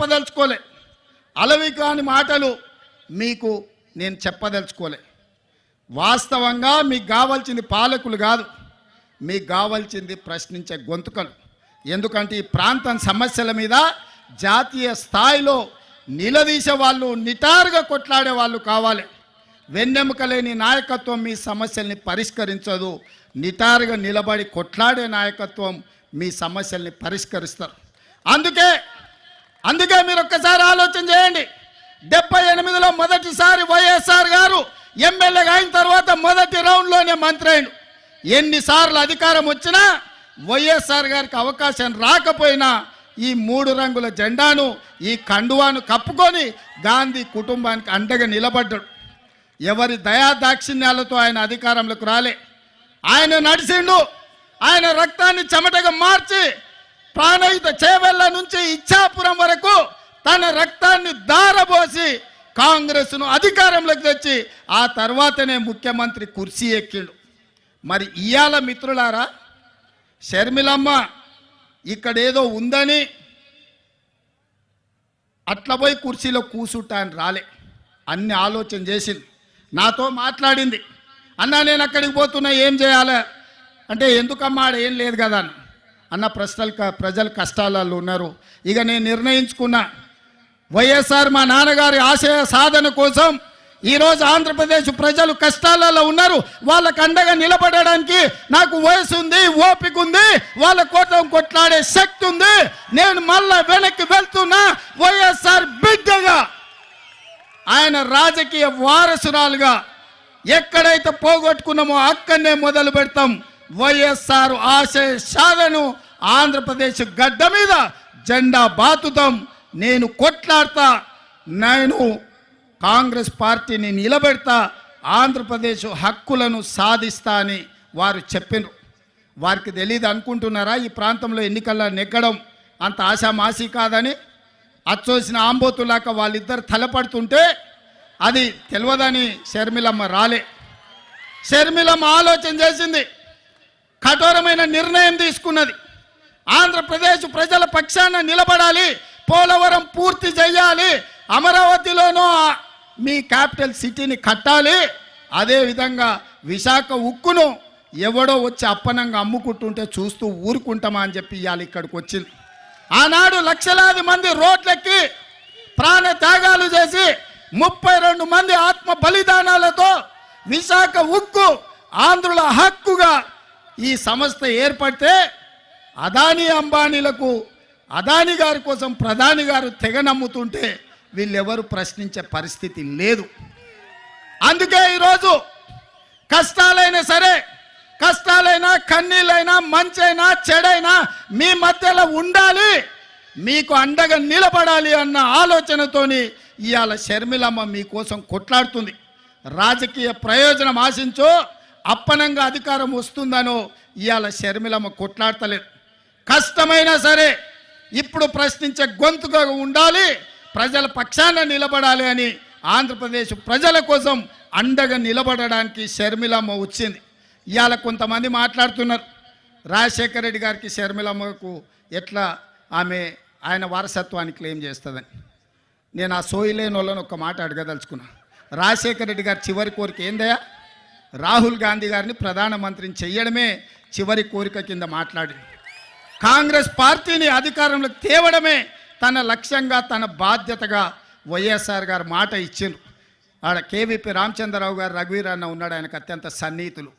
చెప్పదలుచుకోలే. అలవి కాని మాటలు మీకు నేను చెప్పదలుచుకోలే. వాస్తవంగా మీకు కావాల్సింది పాలకులు కాదు మీకు కావాల్సింది ప్రశ్నించే గొంతుకలు. ఎందుకంటే ఈ ప్రాంతం సమస్యల మీద జాతీయ స్థాయిలో నిలదీసే వాళ్ళు నిటారుగా కొట్లాడే వాళ్ళు కావాలి. వెన్నెముక లేని నాయకత్వం మీ సమస్యల్ని పరిష్కరించదు. నిటారుగా నిలబడి కొట్లాడే నాయకత్వం మీ సమస్యల్ని పరిష్కరిస్తారు. అందుకే అందుకే మీరు ఒక్కసారి ఆలోచన చేయండి. డెబ్బై ఎనిమిదిలో మొదటిసారి వైఎస్ఆర్ గారు ఎమ్మెల్యేగా అయిన తర్వాత మొదటి రౌండ్లోనే మంత్రి అయిండు ఎన్నిసార్లు అధికారం వచ్చినా వైఎస్ఆర్ గారికి అవకాశం రాకపోయినా ఈ మూడు రంగుల జెండాను ఈ కండువాను కప్పుకొని గాంధీ కుటుంబానికి అండగా నిలబడ్డాడు. ఎవరి దయా దాక్షిణ్యాలతో ఆయన అధికారంలోకి రాలే. ఆయన నడిచిండు. ఆయన రక్తాన్ని చెమటగా మార్చి ప్రాణహిత చేవెళ్ళ నుంచి ఇచ్చాపురం వరకు తన రక్తాన్ని దారబోసి కాంగ్రెస్ను అధికారంలోకి తెచ్చి ఆ తర్వాతనే ముఖ్యమంత్రి కుర్చీ ఎక్కిండు. మరి ఇయాల మిత్రులారా షర్మిలమ్మ ఇక్కడేదో ఉందని అట్లా పోయి కుర్చీలో కూసుంటా అని రాలే. అన్ని ఆలోచన చేసింది. నాతో మాట్లాడింది. అన్నా నేను అక్కడికి పోతున్నా ఏం చేయాలి? అంటే ఎందుకమ్మా ఆడ ఏం లేదు కదా అని. అన్న ప్రశ్నలు ప్రజలు కష్టాలలో ఉన్నారు. ఇక నేను నిర్ణయించుకున్నా వైఎస్ఆర్ మా నాన్నగారి ఆశయ సాధన కోసం ఈరోజు ఆంధ్రప్రదేశ్ ప్రజలు కష్టాలలో ఉన్నారు. వాళ్ళకు అండగా నిలబడడానికి నాకు వయసు ఉంది ఓపిక ఉంది వాళ్ళ కోసం కొట్లాడే శక్తి ఉంది. నేను మళ్ళా వెనక్కి వెళ్తున్నా వైఎస్ఆర్ బిడ్డగా. ఆయన రాజకీయ వారసురాలుగా ఎక్కడైతే పోగొట్టుకున్నామో అక్కడనే మొదలు పెడతాం. వైఎస్ఆర్ ఆశయ ఆంధ్రప్రదేశ్ గడ్డ మీద జెండా బాతుతాం. నేను కొట్లాడతా నేను కాంగ్రెస్ పార్టీని నిలబెడతా ఆంధ్రప్రదేశ్ హక్కులను సాధిస్తా అని వారు చెప్పినారు. వారికి తెలియదు అనుకుంటున్నారా? ఈ ప్రాంతంలో ఎన్నికల్లో నెగ్గడం అంత ఆశామాసి కాదని? అచ్చోసిన ఆంబోతులాక వాళ్ళిద్దరు తలపడుతుంటే అది తెలియదని షర్మిలమ్మ రాలే. షర్మిలమ్మ ఆలోచన చేసింది. కఠోరమైన నిర్ణయం తీసుకున్నది. ఆంధ్రప్రదేశ్ ప్రజల పక్షాన నిలబడాలి పోలవరం పూర్తి చేయాలి అమరావతిలోనూ మీ క్యాపిటల్ సిటీని కట్టాలి. అదేవిధంగా విశాఖ ఉక్కును ఎవడో వచ్చి అప్పనంగా అమ్ముకుంటుంటే చూస్తూ ఊరుకుంటామా అని చెప్పి ఇవాళ ఇక్కడికి వచ్చింది. ఆనాడు లక్షలాది మంది రోడ్లెక్కి ప్రాణ త్యాగాలు చేసి ముప్పై రెండు మంది ఆత్మ బలిదానాలతో విశాఖ ఉక్కు ఆంధ్రుల హక్కుగా ఈ సంస్థ ఏర్పడితే అదానీ అంబానీలకు అదాని గారి కోసం ప్రధాని గారు తెగ నమ్ముతుంటే వీళ్ళెవరు ప్రశ్నించే పరిస్థితి లేదు. అందుకే ఈరోజు కష్టాలైనా సరే కష్టాలైనా కన్నీళ్ళైనా మంచైనా చెడైనా మీ మధ్యలో ఉండాలి మీకు అండగా నిలబడాలి అన్న ఆలోచనతోని ఇవాళ షర్మిలమ్మ మీకోసం కొట్లాడుతుంది. రాజకీయ ప్రయోజనం ఆశించో అప్పనంగా అధికారం వస్తుందనో ఇవాళ షర్మిలమ్మ కొట్లాడతలేదు. కష్టమైనా సరే ఇప్పుడు ప్రశ్నించే గొంతుగా ఉండాలి ప్రజల పక్షాన నిలబడాలి అని ఆంధ్రప్రదేశ్ ప్రజల కోసం అండగా నిలబడడానికి షర్మిలమ్మ వచ్చింది. ఇవాళ కొంతమంది మాట్లాడుతున్నారు. రాజశేఖర రెడ్డి గారికి షర్మిలమ్మకు ఎట్లా ఆమె ఆయన వారసత్వాన్ని క్లెయిమ్ చేస్తుందని. నేను ఆ సోయిలేని వాళ్ళని ఒక మాట అడగదలుచుకున్నా. రాజశేఖర రెడ్డి గారి చివరి కోరిక ఏందయ్యా? రాహుల్ గాంధీ గారిని ప్రధానమంత్రిని చెయ్యడమే చివరి కోరిక కింద మాట్లాడి కాంగ్రెస్ పార్టీని అధికారంలోకి తేవడమే తన లక్ష్యంగా తన బాధ్యతగా వైఎస్ఆర్ గారు మాట ఇచ్చిండ్రు. ఆడ కేవీపీ రామచంద్రరావు గారు రఘువీర్ అన్న ఉన్నాడు ఆయనకు అత్యంత సన్నిహితులు.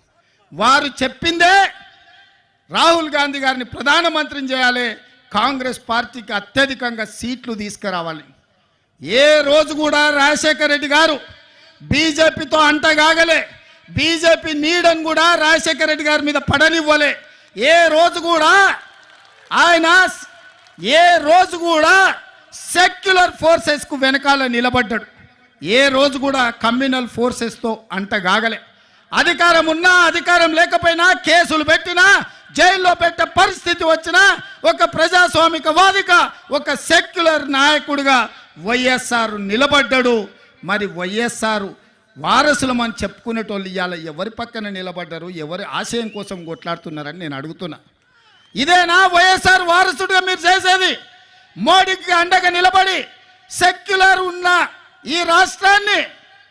వారు చెప్పిందే రాహుల్ గాంధీ గారిని ప్రధానమంత్రిని చేయాలి కాంగ్రెస్ పార్టీకి అత్యధికంగా సీట్లు తీసుకురావాలి. ఏ రోజు కూడా రాజశేఖర రెడ్డి గారు బీజేపీతో అంటగాగలే. బీజేపీ నీడని కూడా రాజశేఖర రెడ్డి గారి మీద పడనివ్వలే. ఏ రోజు కూడా ఆయన ఏ రోజు కూడా సెక్యులర్ ఫోర్సెస్కు వెనకాల నిలబడ్డాడు. ఏ రోజు కూడా కమ్యూనల్ ఫోర్సెస్తో అంటగాగలే అధికారం ఉన్నా అధికారం లేకపోయినా కేసులు పెట్టినా జైల్లో పెట్టే పరిస్థితి వచ్చినా ఒక ప్రజాస్వామిక వాదిక ఒక సెక్యులర్ నాయకుడిగా వైఎస్ఆర్ నిలబడ్డాడు. మరి వైఎస్ఆర్ వారసులమని చెప్పుకునేటోళ్ళు ఇవాళ ఎవరి పక్కన నిలబడ్డారు ఎవరి ఆశయం కోసం కొట్లాడుతున్నారని నేను అడుగుతున్నా. ఇదేనా వైఎస్ఆర్ వారసుడిగా మీరు చేసేది. మోడీకి అండగా నిలబడి సెక్యులర్ ఉన్న ఈ రాష్ట్రాన్ని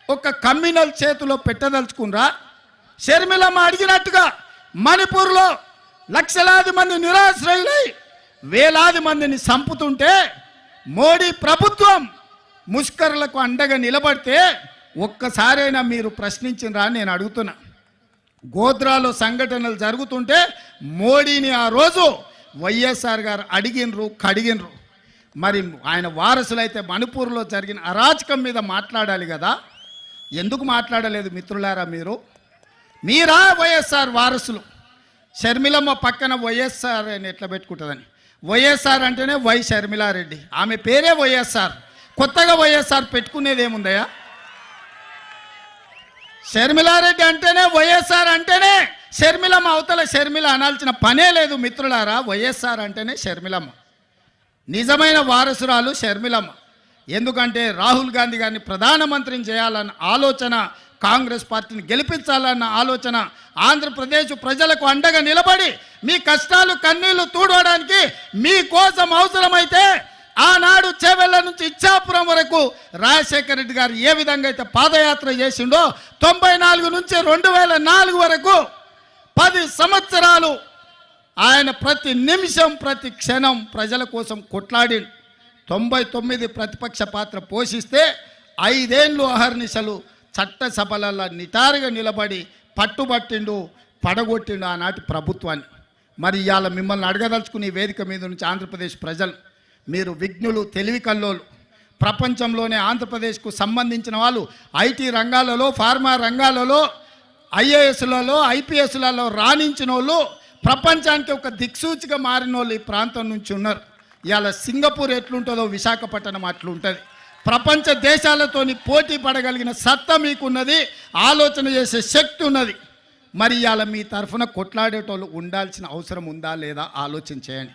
ఒక కమ్యూనల్ చేతిలో పెట్టదలుచుకున్రా? షర్మిలమ్మ అడిగినట్టుగా మణిపూర్లో లక్షలాది మంది నిరాశ్రయులై వేలాది మందిని చంపుతుంటే మోడీ ప్రభుత్వం ముష్కరులకు అండగా నిలబడితే ఒక్కసారైనా మీరు ప్రశ్నించినరా అని నేను అడుగుతున్నా. గోద్రాలో సంఘటనలు జరుగుతుంటే మోడీని ఆ రోజు వైఎస్ఆర్ గారు అడిగినరు కడిగినరు. మరి ఆయన వారసులైతే మణిపూర్లో జరిగిన అరాచకం మీద మాట్లాడాలి కదా. ఎందుకు మాట్లాడలేదు మిత్రులారా మీరు? మీరా వైఎస్ఆర్ వారసులు? షర్మిలమ్మ పక్కన వైఎస్ఆర్ అని ఎట్లా పెట్టుకుంటుందని? వైఎస్ఆర్ అంటేనే వై షర్మిలారెడ్డి. ఆమె పేరే వైఎస్ఆర్. కొత్తగా వైఎస్ఆర్ పెట్టుకునేది ఏముందయ్యా షర్మిలారెడ్డి అంటేనే వైఎస్ఆర్ అంటేనే షర్మిలమ్మ. అవతల షర్మిల అనాల్సిన పనే లేదు మిత్రులారా. వైఎస్ఆర్ అంటేనే షర్మిలమ్మ. నిజమైన వారసురాలు షర్మిలమ్మ. ఎందుకంటే రాహుల్ గాంధీ గారిని ప్రధానమంత్రిని చేయాలన్న ఆలోచన కాంగ్రెస్ పార్టీని గెలిపించాలన్న ఆలోచన ఆంధ్రప్రదేశ్ ప్రజలకు అండగా నిలబడి మీ కష్టాలు కన్నీళ్ళు తూడవడానికి మీకోసం అవసరమైతే ఆనాడు చేవెళ్ళ నుంచి ఇచ్చాపురం వరకు రాజశేఖర రెడ్డి గారు ఏ విధంగా అయితే పాదయాత్ర చేసిండో తొంభై నాలుగు నుంచి రెండు వేల నాలుగు వరకు పది సంవత్సరాలు ఆయన ప్రతి నిమిషం ప్రతి క్షణం ప్రజల కోసం కొట్లాడి తొంభై తొమ్మిది ప్రతిపక్ష పాత్ర పోషిస్తే ఐదేండ్లు అహర్నిశలు చట్టసభలలో నిటారుగా నిలబడి పట్టుబట్టిండు పడగొట్టిండు ఆనాటి ప్రభుత్వాన్ని. మరి ఇవాళ మిమ్మల్ని అడగదలుచుకుని వేదిక మీద నుంచి ఆంధ్రప్రదేశ్ ప్రజలు మీరు విఘ్నులు తెలివి కల్లోలు. ప్రపంచంలోనే ఆంధ్రప్రదేశ్కు సంబంధించిన వాళ్ళు ఐటీ రంగాలలో ఫార్మా రంగాలలో ఐఏఎస్లలో ఐపీఎస్లలో రాణించిన వాళ్ళు ప్రపంచానికి ఒక దిక్సూచిగా మారిన వాళ్ళు ఈ ప్రాంతం నుంచి ఉన్నారు. ఇవాళ సింగపూర్ ఎట్లుంటుందో విశాఖపట్నం అట్లుంటుంది. ప్రపంచ దేశాలతోని పోటీ పడగలిగిన సత్తా మీకున్నది ఆలోచన చేసే శక్తి ఉన్నది. మరి ఇవాళ మీ తరఫున కొట్లాడేటోళ్ళు ఉండాల్సిన అవసరం ఉందా లేదా ఆలోచన చేయండి.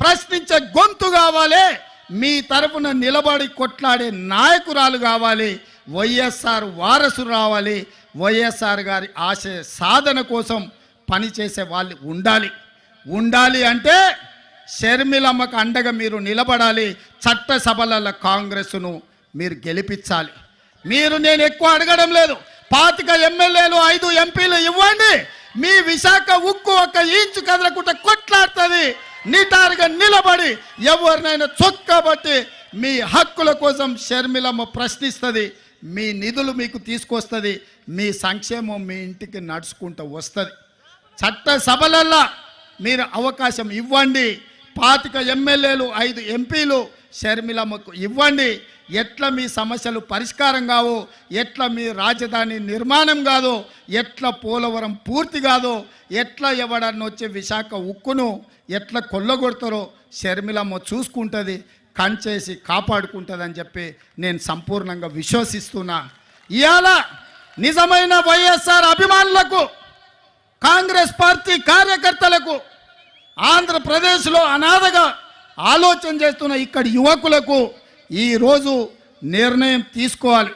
ప్రశ్నించే గొంతు కావాలి. మీ తరపున నిలబడి కొట్లాడే నాయకురాలు కావాలి. వైఎస్ఆర్ వారసులు రావాలి. వైఎస్ఆర్ గారి ఆశయ సాధన కోసం పనిచేసే వాళ్ళు ఉండాలి. ఉండాలి అంటే షర్మిలమ్మకు అండగా మీరు నిలబడాలి. చట్టసభలలో కాంగ్రెస్ను మీరు గెలిపించాలి. మీరు నేను ఎక్కువ అడగడం లేదు. పాతిక ఎమ్మెల్యేలు ఐదు ఎంపీలు ఇవ్వండి. మీ విశాఖ ఉక్కు ఒక ఇంచు కదలకుండా కొట్లాడుతుంది. నిటారుగా నిలబడి ఎవరినైనా చొక్కబట్టి మీ హక్కుల కోసం షర్మిలమ్మ ప్రశ్నిస్తుంది మీ నిధులు మీకు తీసుకొస్తుంది మీ సంక్షేమం మీ ఇంటికి నడుచుకుంటూ వస్తుంది. చట్ట సభలల్లో మీరు అవకాశం ఇవ్వండి. పాతిక ఎమ్మెల్యేలు ఐదు ఎంపీలు షర్మిలమ్మకు ఇవ్వండి. ఎట్లా మీ సమస్యలు పరిష్కారం కావు? ఎట్లా మీ రాజధాని నిర్మాణం కాదో? ఎట్లా పోలవరం పూర్తి కాదో? ఎట్లా ఎవడన్నా వచ్చే విశాఖ ఉక్కును ఎట్లా కొల్లగొడతారో షర్మిలమ్మ చూసుకుంటుంది కంచేసి కాపాడుకుంటుందని చెప్పి నేను సంపూర్ణంగా విశ్వసిస్తున్నా. ఇవాళ నిజమైన వైఎస్ఆర్ అభిమానులకు కాంగ్రెస్ పార్టీ కార్యకర్తలకు ఆంధ్రప్రదేశ్లో అనాథగా ఆలోచన చేస్తున్న ఇక్కడ యువకులకు ఈరోజు నిర్ణయం తీసుకోవాలి.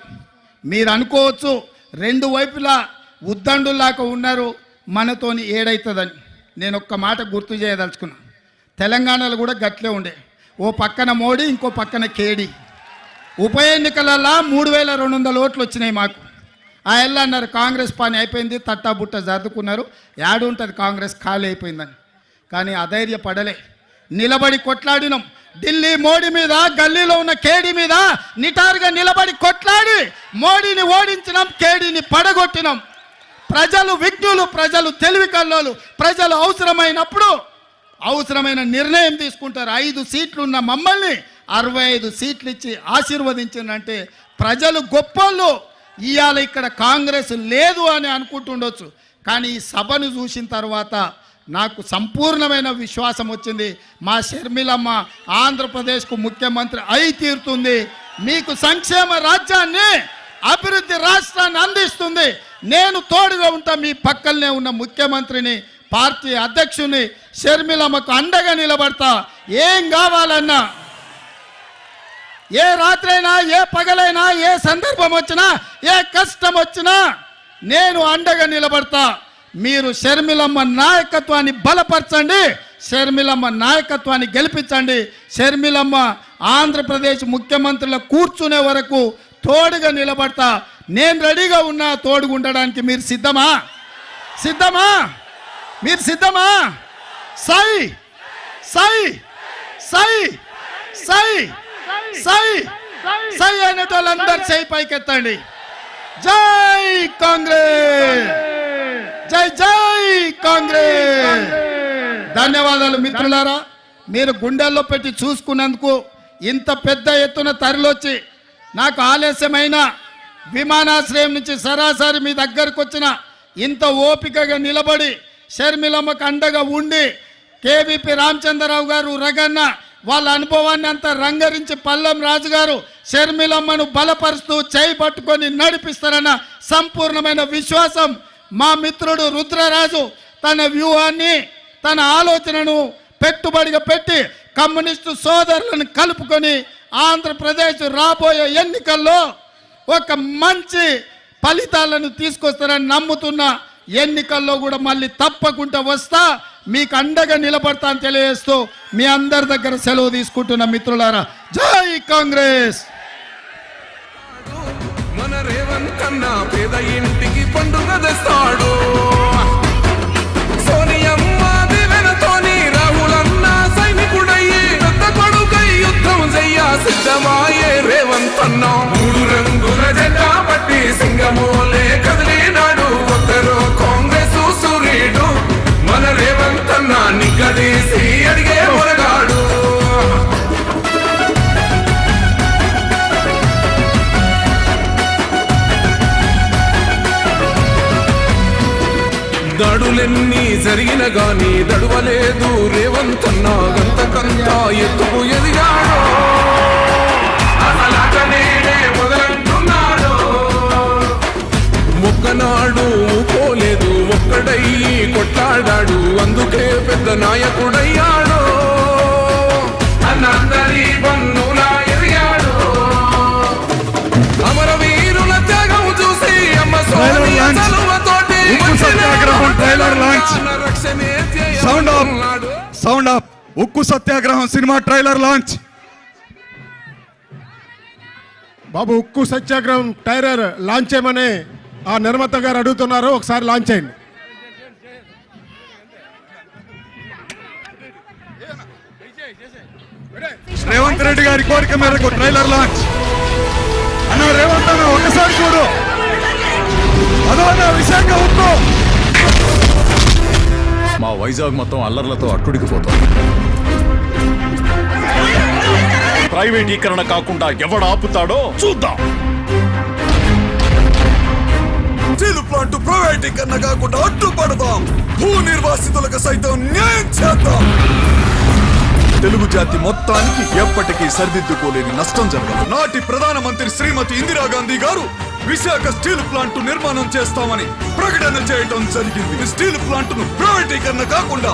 మీరు అనుకోవచ్చు రెండు వైపులా ఉద్దండులాగా ఉన్నారు మనతోని ఏడవుతుందని నేను ఒక్క మాట గుర్తు చేయదలుచుకున్నా. తెలంగాణలో కూడా గట్లే ఉండే. ఓ పక్కన మోడీ ఇంకో పక్కన కేడీ. ఉప ఎన్నికలలో మూడు వేల రెండు వందల ఓట్లు వచ్చినాయి మాకు. ఆ అన్నారు కాంగ్రెస్ పని అయిపోయింది తట్టా బుట్ట జరుపుకున్నారు యాడు ఉంటుంది కాంగ్రెస్ ఖాళీ అయిపోయిందని. కానీ అధైర్య పడలే నిలబడి కొట్లాడినాం. ఢిల్లీ మోడీ మీద గల్లీలో ఉన్న కేడీ మీద నిటారుగా నిలబడి కొట్లాడి మోడీని ఓడించినాం కేడీని పడగొట్టినాం. ప్రజలు విఘ్నులు ప్రజలు తెలివి కల్లోలు ప్రజలు అవసరమైనప్పుడు అవసరమైన నిర్ణయం తీసుకుంటారు. ఐదు సీట్లు ఉన్న మమ్మల్ని అరవై ఐదు సీట్లు ఇచ్చి ఆశీర్వదించిందంటే ప్రజలు గొప్పలు ఇవాళ ఇక్కడ కాంగ్రెస్ లేదు అని అనుకుంటుండొచ్చు. కానీ ఈ సభను చూసిన తర్వాత నాకు సంపూర్ణమైన విశ్వాసం వచ్చింది. మా షర్మిలమ్మ ఆంధ్రప్రదేశ్కు ముఖ్యమంత్రి అయి తీరుతుంది. మీకు సంక్షేమ రాజ్యాన్ని అభివృద్ధి రాష్ట్రాన్ని అందిస్తుంది. నేను తోడుగా ఉంటా మీ పక్కనే ఉన్న ముఖ్యమంత్రిని పార్టీ అధ్యక్షుని షర్మిలమ్మకు అండగా నిలబడతా. ఏం కావాలన్నా ఏ రాత్రైనా ఏ పగలైనా ఏ సందర్భం వచ్చినా ఏ కష్టం వచ్చినా నేను అండగా నిలబడతా. మీరు షర్మిలమ్మ నాయకత్వాన్ని బలపరచండి షర్మిలమ్మ నాయకత్వాన్ని గెలిపించండి. షర్మిలమ్మ ఆంధ్రప్రదేశ్ ముఖ్యమంత్రుల కూర్చునే వరకు తోడుగా నిలబడతా. నేను రెడీగా ఉన్నా తోడుగా ఉండడానికి మీరు సిద్ధమా? సిద్ధమా? మీరు సిద్ధమా? సై! సై! సై! సై! సై! సై అనేటోళ్ళందరూ సై పైకెత్తండి. జై కాంగ్రెస్! కాంగ్రెస్! ధన్యవాదాలు మిత్రులారా. మీరు గుండెల్లో పెట్టి చూసుకున్నందుకు ఇంత పెద్ద ఎత్తున తరలొచ్చి నాకు ఆలస్యమైన విమానాశ్రయం నుంచి సరాసరి మీ దగ్గరకు వచ్చిన ఇంత ఓపికగా నిలబడి షర్మిలమ్మకు అండగా ఉండి కేవీపీ రామచంద్రరావు గారు రగన్న వాళ్ళ అనుభవాన్ని అంతా రంగరించి పల్లం రాజు గారు షర్మిలమ్మను బలపరుస్తూ చేయి పట్టుకొని నడిపిస్తారన్న సంపూర్ణమైన విశ్వాసం మా మిత్రుడు రుద్రరాజు తన వ్యూహాన్ని తన ఆలోచనను పెట్టుబడిగా పెట్టి కమ్యూనిస్టు సోదరులను కలుపుకొని ఆంధ్రప్రదేశ్ రాబోయే ఎన్నికల్లో ఒక మంచి ఫలితాలను తీసుకొస్తారని నమ్ముతున్న ఎన్నికల్లో కూడా మళ్ళీ తప్పకుండా వస్తా. మీకు అండగా నిలబడతా అని తెలియజేస్తూ మీ అందరి దగ్గర సెలవు తీసుకుంటున్న మిత్రులారా జై కాంగ్రెస్! మన రేవంత్ కన్నా పేద ఇంటికి పండుగ తెస్తాడు. రేవంత్ మూడు రంగుల జెండా పట్టి సింగమోలే కదిలినాడు. ఒక్కరు కాంగ్రెస్ సూర్యుడు మన రేవంత్ అన్న నిగ్గదీసి అడిగే మొరగాడు. దాడులెన్ని జరిగిన గాని దడువలేదు రేవంత్ అన్న గంతకంతా ఎత్తుకు ఎది ఒక్కనాడు పోలేదు ఒక్కడయ్యి కొట్లాడాడు. అందుకే పెద్ద నాయకుడయ్యాడు. అన్నందరి పన్నులా ఎదిగాడు. అమరవీరుల త్యాగం చూసి అమ్మ సౌండ్ ఆఫ్. సౌండ్ ఆఫ్ ఉక్కు సత్యాగ్రహం సినిమా ట్రైలర్ లాంచ్ బాబు ఉక్కు సత్యాగ్రహం టైరర్ లాంచ్ చేయమని ఆ నిర్మాత గారు అడుగుతున్నారు ఒకసారి లాంచ్ చేయండి. రేవంత్ రెడ్డి గారి కోరిక మేరకు ట్రైలర్ లాంచ్ అన్న రేవంత్ అన్న ఒకసారి చూడు. అదో అన్న విశాఖ ఉక్కు మా వైజాగ్ మొత్తం అల్లర్లతో అట్టుడికిపోతుంది ప్రైవేటీకరణ కాకుండా ఎవడు ఆపుతాడో చూద్దాం. స్టీల్ ప్లాంట్ ప్రైవేటీకరణ కాకుండా అడ్డుపడదాం. భూ నిర్వాసితులకు సైతం న్యాయం చేద్దాం. తెలుగు జాతి మొత్తానికి ఎప్పటికీ సరిదిద్దుకోలేని నష్టం జరగదు. నాటి ప్రధానమంత్రి శ్రీమతి ఇందిరాగాంధీ గారు విశాఖ స్టీల్ ప్లాంట్ నిర్మాణం చేస్తామని ప్రకటన చేయడం జరిగింది. స్టీల్ ప్లాంట్ను ప్రైవేటీకరణ కాకుండా